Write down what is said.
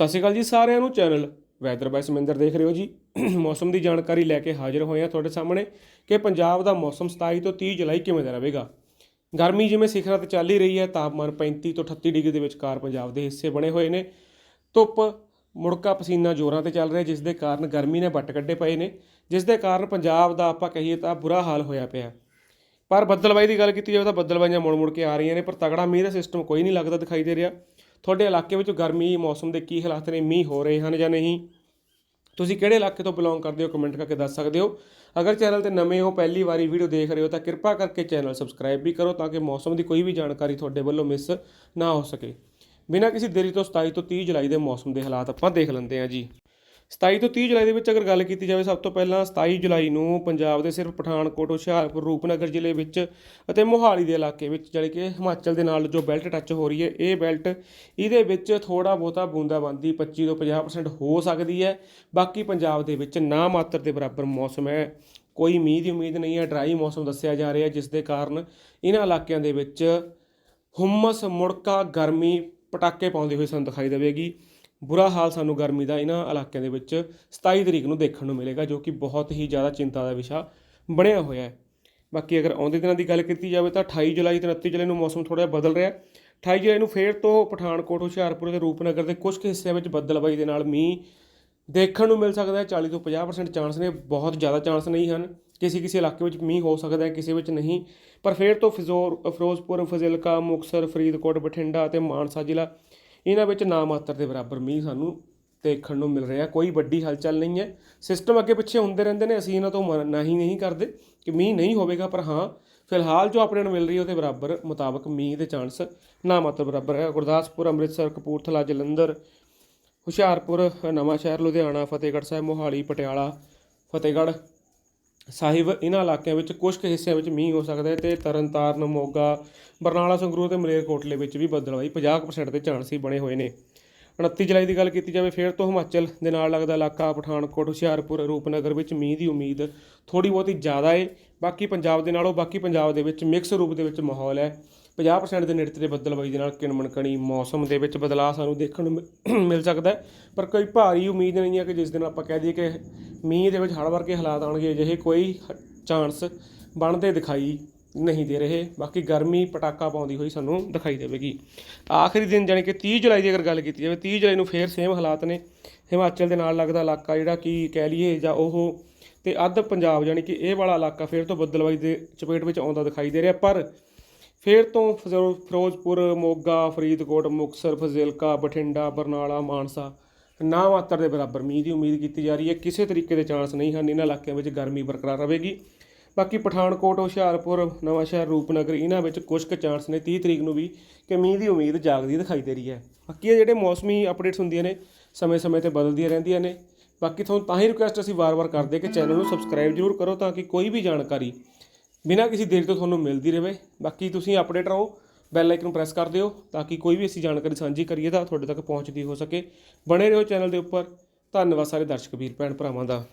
ਸਤਿ ਸ਼੍ਰੀ ਅਕਾਲ ਜੀ ਸਾਰਿਆਂ ਨੂੰ ਚੈਨਲ ਵੈਦਰ ਬਾਈ ਸਮਿੰਦਰ ਦੇਖ ਰਹੇ ਹੋ ਜੀ। ਮੌਸਮ ਦੀ ਜਾਣਕਾਰੀ ਲੈ ਕੇ ਹਾਜ਼ਰ ਹੋਏ ਹਾਂ ਤੁਹਾਡੇ ਸਾਹਮਣੇ ਕਿ ਪੰਜਾਬ ਦਾ ਮੌਸਮ 27 ਤੋਂ 30 ਜੁਲਾਈ ਕਿਵੇਂ ਦਾ ਰਹੇਗਾ। ਗਰਮੀ ਜਿਵੇਂ ਸਿਖਰਾਂ ਤੇ ਚੱਲ ਹੀ ਰਹੀ ਹੈ, ਤਾਪਮਾਨ 35 ਤੋਂ 38 ਡਿਗਰੀ ਦੇ ਵਿਚਕਾਰ ਪੰਜਾਬ ਦੇ ਹਿੱਸੇ ਬਣੇ ਹੋਏ ਨੇ। ਧੁੱਪ, ਮੁੜਕਾ, ਪਸੀਨਾ ਜ਼ੋਰਾਂ ਤੇ ਚੱਲ ਰਿਹਾ, ਜਿਸ ਦੇ ਕਾਰਨ ਗਰਮੀ ਨੇ ਵੱਟ ਕੱਢੇ ਪਏ ਨੇ, ਜਿਸ ਦੇ ਕਾਰਨ ਪੰਜਾਬ ਦਾ ਆਪਾਂ ਕਹੀਏ ਤਾਂ ਬੁਰਾ ਹਾਲ ਹੋਇਆ ਪਿਆ। ਪਰ ਬੱਦਲਬਾਈ ਦੀ ਗੱਲ ਕੀਤੀ ਜਾਵੇ ਤਾਂ ਬੱਦਲਬਾਈਆਂ ਮੁੜ ਮੁੜ ਕੇ ਆ ਰਹੀਆਂ ਨੇ, ਪਰ ਤਗੜਾ ਮੀਂਹ ਦਾ ਸਿਸਟਮ ਕੋਈ ਨਹੀਂ ਲੱਗਦਾ ਦਿਖਾਈ ਦੇ ਰਿਹਾ। ਤੁਹਾਡੇ ਇਲਾਕੇ ਵਿੱਚ ਗਰਮੀ ਮੌਸਮ ਦੇ ਕੀ ਹਾਲਾਤ ਨੇ, ਮੀਂਹ ਹੋ ਰਹੇ ਹਨ ਜਾਂ ਨਹੀਂ? ਤੁਸੀਂ ਕਿਹੜੇ ਇਲਾਕੇ ਤੋਂ ਬਿਲੋਂਗ ਕਰਦੇ ਹੋ? ਕਮੈਂਟ ਕਰਕੇ ਦੱਸ ਸਕਦੇ ਹੋ। ਅਗਰ ਚੈਨਲ ਤੇ ਨਵੇਂ ਹੋ, ਪਹਿਲੀ ਵਾਰੀ ਵੀਡੀਓ ਦੇਖ ਰਹੇ ਹੋ, ਤਾਂ ਕਿਰਪਾ ਕਰਕੇ ਚੈਨਲ ਸਬਸਕ੍ਰਾਈਬ ਵੀ ਕਰੋ ਤਾਂ ਕਿ ਮੌਸਮ ਦੀ ਕੋਈ ਵੀ ਜਾਣਕਾਰੀ ਤੁਹਾਡੇ ਵੱਲੋਂ ਮਿਸ ਨਾ ਹੋ ਸਕੇ। ਬਿਨਾਂ ਕਿਸੇ ਦੇਰੀ ਤੋਂ 27 ਤੋਂ 30 ਜੁਲਾਈ ਦੇ ਮੌਸਮ ਦੇ ਹਾਲਾਤ ਆਪਾਂ ਦੇਖ ਲੈਂਦੇ ਹਾਂ ਜੀ। 27 ਤੋਂ 30 ਜੁਲਾਈ ਦੇ ਵਿੱਚ ਅਗਰ ਗੱਲ ਕੀਤੀ ਜਾਵੇ, ਸਭ ਤੋਂ ਪਹਿਲਾਂ 27 ਜੁਲਾਈ ਨੂੰ ਪੰਜਾਬ ਦੇ ਸਿਰਫ ਪਠਾਨਕੋਟ, ਹੁਸ਼ਿਆਰਪੁਰ, ਰੂਪਨਗਰ ਜ਼ਿਲ੍ਹੇ ਵਿੱਚ ਅਤੇ ਮੋਹਾਲੀ ਦੇ ਇਲਾਕੇ ਵਿੱਚ ਜਿਹੜੀ ਕਿ ਹਿਮਾਚਲ ਦੇ ਨਾਲ ਜੋ ਬੈਲਟ ਟੱਚ ਹੋ ਰਹੀ ਹੈ, ਇਹ ਬੈਲਟ ਇਹਦੇ ਵਿੱਚ ਥੋੜਾ ਬਹੁਤਾ ਬੂੰਦਾਬਾਂਦੀ 25 ਤੋਂ 50% ਹੋ ਸਕਦੀ ਹੈ। ਬਾਕੀ ਪੰਜਾਬ ਦੇ ਵਿੱਚ ਨਾ ਮਾਤਰ ਦੇ ਬਰਾਬਰ ਮੌਸਮ ਹੈ। ਕੋਈ ਮੀਂਹ ਦੀ ਉਮੀਦ ਨਹੀਂ ਹੈ, ਡਰਾਈ ਮੌਸਮ ਦੱਸਿਆ ਜਾ ਰਿਹਾ ਜਿਸ ਦੇ ਕਾਰਨ ਇਹਨਾਂ ਇਲਾਕਿਆਂ ਦੇ ਵਿੱਚ ਹੁਮਸ, ਮੁੜਕਾ, ਗਰਮੀ, ਪਟਾਕੇ ਪਾਉਂਦੇ ਹੋਏ ਸਾਨੂੰ ਦਿਖਾਈ ਦੇਵੇਗੀ। ਬੁਰਾ ਹਾਲ ਸਾਨੂੰ ਗਰਮੀ ਦਾ ਇਹਨਾਂ ਇਲਾਕਿਆਂ ਦੇ ਵਿੱਚ 27 ਤਰੀਕ ਨੂੰ ਦੇਖਣ ਨੂੰ ਮਿਲੇਗਾ, ਜੋ ਕਿ ਬਹੁਤ ਹੀ ਜ਼ਿਆਦਾ ਚਿੰਤਾ ਦਾ ਵਿਸ਼ਾ ਬਣਿਆ ਹੋਇਆ ਹੈ। ਬਾਕੀ ਅਗਰ ਆਉਂਦੇ ਦਿਨਾਂ ਦੀ ਗੱਲ ਕੀਤੀ ਜਾਵੇ ਤਾਂ 28 ਜੁਲਾਈ ਤੇ 29 ਜੁਲਾਈ ਨੂੰ ਮੌਸਮ ਥੋੜਾ ਜਿਹਾ ਬਦਲ ਰਿਹਾ ਹੈ। 28 ਜੁਲਾਈ ਨੂੰ ਫੇਰ ਤੋਂ ਪਠਾਨਕੋਟ, ਹੁਸ਼ਿਆਰਪੁਰ ਤੇ ਰੂਪਨਗਰ ਦੇ ਕੁਝ ਕੁ ਹਿੱਸਿਆਂ ਵਿੱਚ ਬੱਦਲਬਾਈ ਦੇ ਨਾਲ ਮੀਂਹ ਦੇਖਣ ਨੂੰ ਮਿਲ ਸਕਦਾ ਹੈ। 40 ਤੋਂ 50% ਚਾਂਸ ਨੇ, ਬਹੁਤ ਜ਼ਿਆਦਾ ਚਾਂਸ ਨਹੀਂ ਹਨ। ਕਿਸੇ ਕਿਸੇ ਇਲਾਕੇ ਵਿੱਚ ਮੀਂਹ ਹੋ ਸਕਦਾ ਹੈ, ਕਿਸੇ ਵਿੱਚ ਨਹੀਂ। ਪਰ ਫੇਰ ਤੋਂ ਫਿਜ਼ੋਰ ਫਿਰੋਜ਼ਪੁਰ, ਫਜ਼ਿਲਕਾ ਮੁਕਸਰ ਫਰੀਦਕੋਟ, ਬਠਿੰਡਾ ਅਤੇ ਮਾਨਸਾ ਜ਼ਿਲ੍ਹਾ ਇਹਨਾਂ ਵਿੱਚ ਨਾ ਮਾਤਰ ਦੇ ਬਰਾਬਰ ਮੀਂਹ ਸਾਨੂੰ ਦੇਖਣ ਨੂੰ ਮਿਲ ਰਿਹਾ। ਕੋਈ ਵੱਡੀ ਹਲਚਲ ਨਹੀਂ ਹੈ। ਸਿਸਟਮ ਅੱਗੇ ਪਿੱਛੇ ਹੁੰਦੇ ਰਹਿੰਦੇ ਨੇ। ਅਸੀਂ ਇਹਨਾਂ ਤੋਂ ਮਨਾ ਹੀ ਨਹੀਂ ਕਰਦੇ ਕਿ ਮੀਂਹ ਨਹੀਂ ਹੋਵੇਗਾ, ਪਰ ਹਾਂ, ਫਿਲਹਾਲ ਜੋ ਆਪਣੇ ਨੂੰ ਮਿਲ ਰਹੀ ਹੈ, ਉਹਦੇ ਬਰਾਬਰ ਮੁਤਾਬਕ ਮੀਂਹ ਦੇ ਚਾਂਸ ਨਾ ਮਾਤਰ ਬਰਾਬਰ ਹੈ। ਗੁਰਦਾਸਪੁਰ, ਅੰਮ੍ਰਿਤਸਰ, ਕਪੂਰਥਲਾ, ਜਲੰਧਰ, ਹੁਸ਼ਿਆਰਪੁਰ ਨਵਾਂ ਸ਼ਹਿਰ ਲੁਧਿਆਣਾ, ਫਤਿਹਗੜ੍ਹ ਸਾਹਿਬ, ਮੋਹਾਲੀ, ਪਟਿਆਲਾ, ਫਤਿਹਗੜ੍ਹ ਸਾਹਿਬ, ਇਹਨਾਂ ਇਲਾਕਿਆਂ ਵਿੱਚ ਕੁਝ ਕੁ ਹਿੱਸਿਆਂ ਵਿੱਚ ਮੀਂਹ ਹੋ ਸਕਦਾ ਹੈ ਤੇ ਤਰਨਤਾਰਨ, ਮੋਗਾ, ਬਰਨਾਲਾ, ਸੰਗਰੂਰ ਤੇ ਮਲੇਰਕੋਟਲੇ ਵਿੱਚ ਵੀ ਬੱਦਲਵਾਈ 50% ਦੇ ਚਾਂਸ ਹੀ ਬਣੇ ਹੋਏ ਨੇ। 29 ਜੁਲਾਈ ਦੀ ਗੱਲ ਕੀਤੀ ਜਾਵੇ, ਫਿਰ ਤੋਂ ਹਿਮਾਚਲ ਦੇ ਨਾਲ ਲੱਗਦਾ ਇਲਾਕਾ ਪਠਾਨਕੋਟ, ਹੁਸ਼ਿਆਰਪੁਰ, ਰੂਪਨਗਰ ਵਿੱਚ ਮੀਂਹ ਦੀ ਉਮੀਦ ਥੋੜੀ ਬਹੁਤੀ ਜ਼ਿਆਦਾ ਹੈ ਬਾਕੀ ਪੰਜਾਬ ਦੇ ਨਾਲੋਂ ਬਾਕੀ ਪੰਜਾਬ ਦੇ ਵਿੱਚ ਮਿਕਸ ਰੂਪ ਦੇ ਵਿੱਚ ਮਾਹੌਲ ਹੈ। 50% ਦੇ ਨੇੜੇ ਤੇ ਬੱਦਲਬਾਈ ਦੇ ਨਾਲ ਕਿਣਮਣਕਣੀ ਮੌਸਮ ਦੇ ਵਿੱਚ ਬਦਲਾਅ ਸਾਨੂੰ ਦੇਖਣ ਨੂੰ ਮਿਲ ਸਕਦਾ ਪਰ ਕੋਈ ਭਾਰੀ ਉਮੀਦ ਨਹੀਂ ਹੈ ਕਿ ਜਿਸ ਦਿਨ ਆਪਾਂ ਕਹਿ ਦਈਏ ਕਿ ਮੀਂਹ ਦੇ ਵਿੱਚ ਹੜ੍ਹ ਵਰਗੇ ਹਾਲਾਤ ਆਉਣਗੇ, ਅਜਿਹੇ ਕੋਈ ਚਾਂਸ ਬਣਦੇ ਦਿਖਾਈ ਨਹੀਂ ਦੇ ਰਹੇ। ਬਾਕੀ ਗਰਮੀ ਪਟਾਕਾ ਪਾਉਂਦੀ ਹੋਈ ਸਾਨੂੰ ਦਿਖਾਈ ਦੇਵੇਗੀ। ਆਖਰੀ ਦਿਨ ਜਾਣੀ ਕਿ 30 ਜੁਲਾਈ ਦੀ ਅਗਰ ਗੱਲ ਕੀਤੀ ਜਾਵੇ 30 ਜੁਲਾਈ ਨੂੰ ਫੇਰ ਸੇਮ ਹਾਲਾਤ ਨੇ। ਹਿਮਾਚਲ ਦੇ ਨਾਲ ਲੱਗਦਾ ਇਲਾਕਾ ਜਿਹੜਾ ਕਿ ਕਹਿ ਲਈਏ ਜਾਂ ਉਹ ਤੇ ਅੱਧ ਪੰਜਾਬ ਜਾਣੀ ਕਿ ਇਹ ਵਾਲਾ ਇਲਾਕਾ ਫੇਰ ਤੋਂ ਬੱਦਲਬਾਈ ਦੇ ਚਪੇਟ ਵਿੱਚ ਆਉਂਦਾ ਦਿਖਾਈ ਦੇ ਰਿਹਾ। ਪਰ ਫਿਰ ਤੋਂ ਫਿਰੋ- ਫਿਰੋਜ਼ਪੁਰ, ਮੋਗਾ, ਫਰੀਦਕੋਟ, ਮੁਕਤਸਰ, ਫਜ਼ਿਲਕਾ, ਬਠਿੰਡਾ, ਬਰਨਾਲਾ, ਮਾਨਸਾ ਨਾ ਮਾਤਰ ਦੇ ਬਰਾਬਰ ਮੀਂਹ ਦੀ ਉਮੀਦ ਕੀਤੀ ਜਾ ਰਹੀ ਹੈ। ਕਿਸੇ ਤਰੀਕੇ ਦੇ ਚਾਂਸ ਨਹੀਂ ਹਨ। ਇਹਨਾਂ ਇਲਾਕਿਆਂ ਵਿੱਚ ਗਰਮੀ ਬਰਕਰਾਰ ਰਹੇਗੀ। ਬਾਕੀ ਪਠਾਨਕੋਟ, ਹੁਸ਼ਿਆਰਪੁਰ, ਨਵਾਂਸ਼ਹਿਰ, ਰੂਪਨਗਰ ਇਹਨਾਂ ਵਿੱਚ ਕੁਝ ਕੁ ਚਾਂਸ ਨੇ। 30 ਤਰੀਕ ਨੂੰ ਵੀ ਕਿ ਮੀਂਹ ਦੀ ਉਮੀਦ ਜਾਗਦੀ ਦਿਖਾਈ ਦੇ ਰਹੀ ਹੈ। ਬਾਕੀ ਇਹ ਜਿਹੜੇ ਮੌਸਮੀ ਅਪਡੇਟਸ ਹੁੰਦੀਆਂ ਨੇ, ਸਮੇਂ-ਸਮੇਂ ਤੇ ਬਦਲਦੀਆਂ ਰਹਿੰਦੀਆਂ ਨੇ। ਬਾਕੀ ਤੁਹਾਨੂੰ ਤਾਂ ਹੀ ਰਿਕੁਐਸਟ ਅਸੀਂ ਵਾਰ-ਵਾਰ ਕਰਦੇ ਕਿ ਚੈਨਲ ਨੂੰ ਸਬਸਕ੍ਰਾਈਬ ਜ਼ਰੂਰ ਕਰੋ ਤਾਂ ਕਿ ਕੋਈ ਵੀ ਜਾਣਕਾਰੀ ਬਿਨਾਂ ਕਿਸੇ ਦੇਰੀ ਤੋਂ ਤੁਹਾਨੂੰ ਮਿਲਦੀ ਰਹੇ ਬਾਕੀ ਤੁਸੀਂ ਅਪਡੇਟ ਰਹੋ ਬੈਲ ਆਈਕਨ ਪ੍ਰੈਸ ਕਰ ਦਿਓ ਤਾਂ ਕਿ ਕੋਈ ਵੀ ਅਸੀਂ ਜਾਣਕਾਰੀ ਸਾਂਝੀ ਕਰੀਏ ਤਾਂ ਤੁਹਾਡੇ ਤੱਕ ਪਹੁੰਚਦੀ ਹੋ ਸਕੇ। ਬਣੇ ਰਹੋ ਚੈਨਲ ਦੇ ਉੱਪਰ। ਧੰਨਵਾਦ ਸਾਰੇ ਦਰਸ਼ਕ ਵੀਰ, ਭੈਣ ਭਰਾਵਾਂ ਦਾ।